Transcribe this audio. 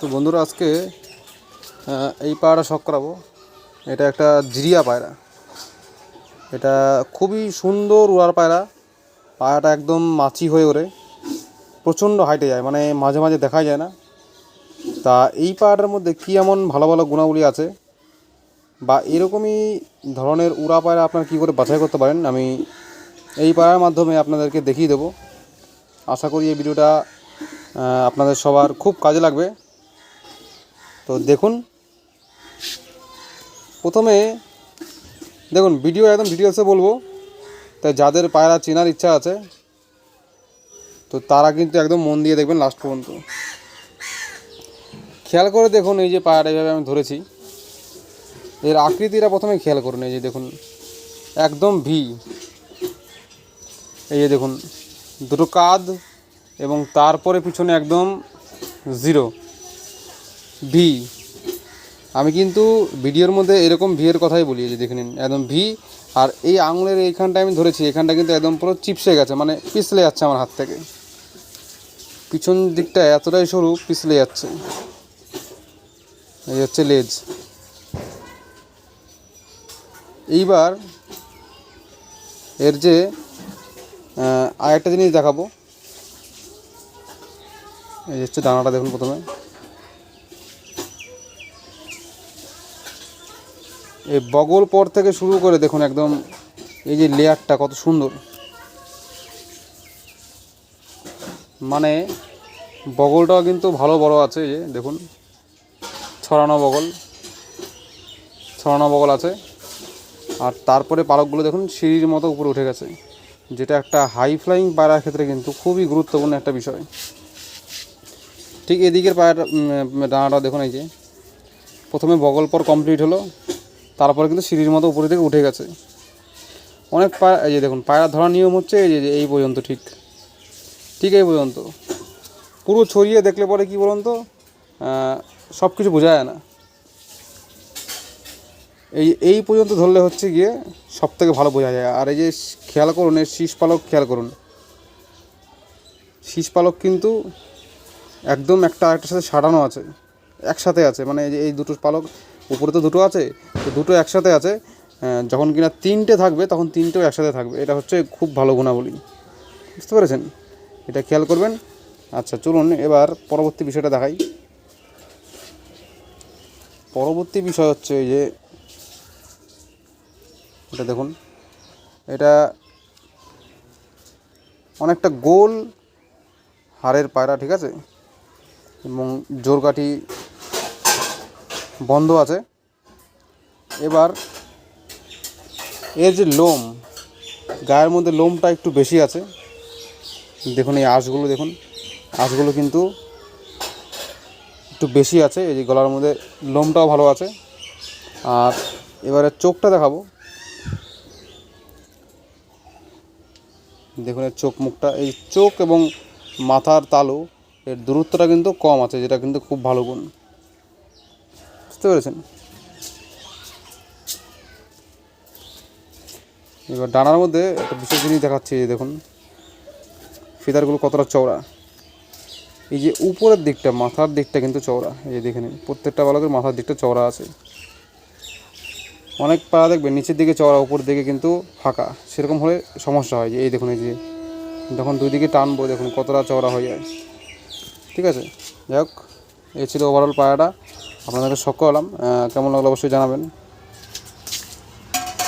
তো বন্ধুরা আজকে এই পায়রা শখ করাবো। এটা একটা জিরিয়া পায়রা। এটা খুবই সুন্দর উড়ার পায়রা। পায়রাটা একদম মাছি হয়ে ওড়ে। প্রচণ্ড হাইটে যায় মানে মাঝে মাঝে দেখা যায় না। তা এই পায়রাটার মধ্যে কী এমন ভালো ভালো গুণাবলী আছে? বা এরকমই ধরনের উড়া পায়রা আপনারা কী করে বাছাই করতে পারেন? আমি এই পায়রার মাধ্যমে আপনাদেরকে দেখিয়ে দেবো। আশা করি এই ভিডিওটা আপনাদের সবার খুব কাজে লাগবে। তো দেখুন, প্রথমে দেখুন ভিডিও একদম ডিটেলসে বলব। তাই যাদের পায়রা চেনার ইচ্ছা আছে, তো তারা কিন্তু একদম মন দিয়ে দেখবেন লাস্ট পর্যন্ত। খেয়াল করে দেখুন, এই যে পায়রা এইভাবে আমি ধরেছি। এর আকৃতিটা প্রথমে খেয়াল করুন, এই যে দেখুন, একদম ভি এই যে দেখুন, দুটো কাঁধ এবং তারপরে পিছনে একদম জিরো ভি আমি কিন্তু ভিডিওর মধ্যে এরকম ভি এর কথাই বলি যে দেখে নিন, একদম ভি আর এই আঙুলের এইখানটা আমি ধরেছি, এখানটা কিন্তু একদম পুরো চিপসে গেছে মানে পিছলে যাচ্ছে আমার হাত থেকে। পিছন দিকটা এতটাই সরু, পিছলে যাচ্ছে। এই হচ্ছে লেজ। এইবার এর যে আরেকটা জিনিস দেখাবো। এই হচ্ছে দানাটা দেখুন প্রথমে। এই বগল পর থেকে শুরু করে দেখুন একদম এই যে লেয়ারটা কত সুন্দর। মানে বগলটাও কিন্তু ভালো বড় আছে এই যে, দেখুন। ছড়ানো বগল। ছড়ানো বগল আছে। আর তারপরে পালকগুলো দেখুন সিঁড়ির মতো উপরে উঠে গেছে। যেটা একটা হাই ফ্লাইং পায়রার ক্ষেত্রে কিন্তু খুবই গুরুত্বপূর্ণ একটা বিষয়। ঠিক এদিকের পায়রা ডানাটা দেখুন এই যে। প্রথমে বগল পর কমপ্লিট হলো। তারপরে কিন্তু সিঁড়ির মতো উপরে থেকে উঠে গেছে। অনেক পায়রা এই যে দেখুন, পায়রা ধরার নিয়ম হচ্ছে এই যে এই পর্যন্ত ঠিক। ঠিক এই পর্যন্ত। পুরো ছড়িয়ে দেখলে পরে কি বলুন তো সব কিছু বোঝা যায় না। এই এই পর্যন্ত ধরলে হচ্ছে গিয়ে সব থেকে ভালো বোঝা যায়। আর এই যে খেয়াল করুন এর শীষ পালক খেয়াল করুন। শীষ পালক কিন্তু একদম একটা আরেকটার সাথে সারানো আছে, একসাথে আছে। মানে এই যে, এই দুটো পালক, উপরে তো দুটো আছে তো দুটো একসাথে আছে যখন কিনা তিনটে থাকবে তখন তিনটেও একসাথে থাকবে। এটা হচ্ছে খুব ভালো গুণাবলী। বুঝতে পেরেছেন? এটা খেয়াল করবেন। আচ্ছা চলুন এবার পরবর্তী বিষয়টা দেখাই। পরবর্তী বিষয় হচ্ছে এই যে, এটা দেখুন, এটা অনেকটা গোল হাড়ের পায়রা, ঠিক আছে? এবং জোরকাঠি বন্ধ আছে। এবার এর যে লোম, গায়ের মধ্যে লোমটা একটু বেশি আছে। দেখুন এই আঁশগুলো, দেখুন। আঁশগুলো কিন্তু একটু বেশি আছে, এই যে গলার মধ্যে লোমটাও ভালো আছে। আর এবারে চোখটা দেখাবো। দেখুন এর চোখ মুখটা, এই চোখ এবং মাথার তালু, এর দূরত্বটা কিন্তু কম আছে, যেটা কিন্তু খুব ভালো গুণ। বুঝতে পেরেছেন? এবার ডানার মধ্যে একটা বিশেষ জিনিস দেখাচ্ছি দেখুন। ফিদারগুলো কতটা চওড়া। এই যে উপরের দিকটা, মাথার দিকটা কিন্তু চওড়া। এই যে দেখে নিন, প্রত্যেকটা বালকের মাথার দিকটা চওড়া আছে। অনেক পাড়া দেখবেন, নিচের দিকে চওড়া উপর দিকে কিন্তু ফাঁকা। সেরকম হলে সমস্যা হয় যে, এই দেখুন, এই যে যখন দুই দিকে টানবো, দেখুন, কতটা চওড়া হয়ে যায়। ঠিক আছে? যাই হোক এই ছিল ওভারঅল পায়াটা আপনাদেরকে শখ করলাম কেমন লাগল অবশ্যই জানাবেন।